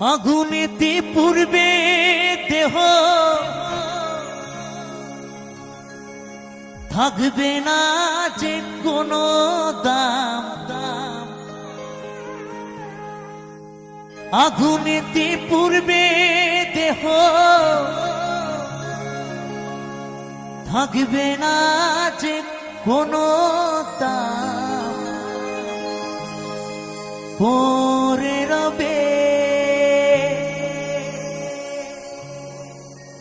আগুনেতে পূর্বে দেহ। থাকবে না যে কোনো দাম। দাম আগুনেতে পূর্বে দেহ। থাকবে না যে কোনো দাম। পরে রবে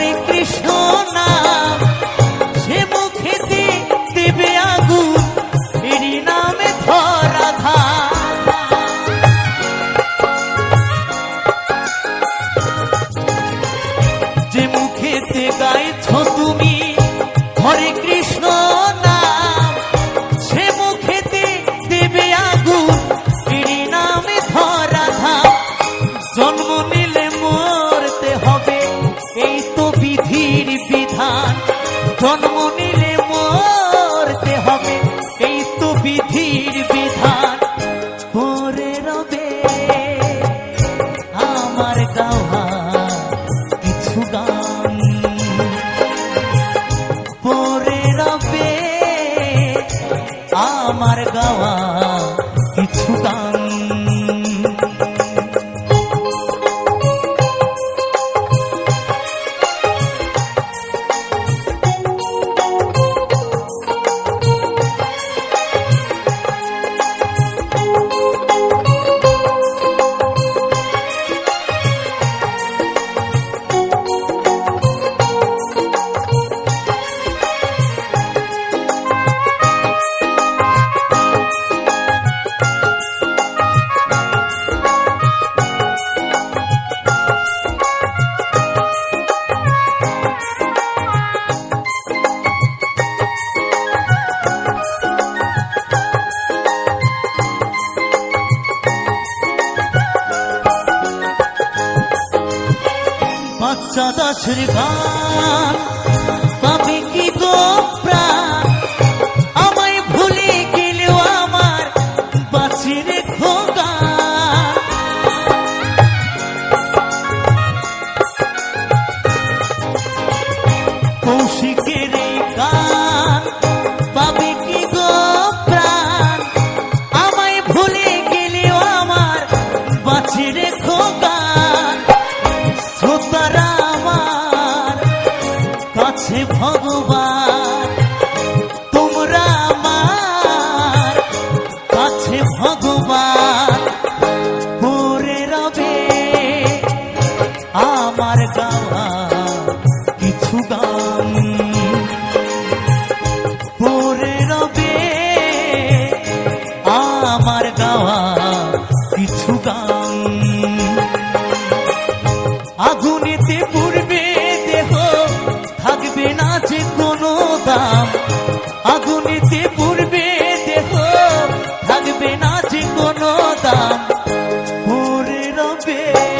হরে কৃষ্ণ নাম। সে মুখেতে দেবে আগুন এরই নামে ধরা যে মুখেতে তুমি দাসের গান। পাবে কি গো? আমার গাওয়া কিছু গান। করে রবে আমার গাওয়া কিছু গান। আগুনেতে পূর্বে দেহ, থাকবে না যে কোনো দাম। আগুনেতে পূর্বে দেহ, থাকবে না যে কোনো দাম। পরে রবে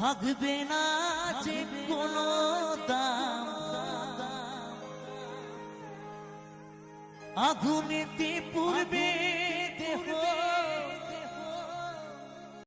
থাকবে না যে কোনো দাম। আগুনেতে পূর্বে দেহ।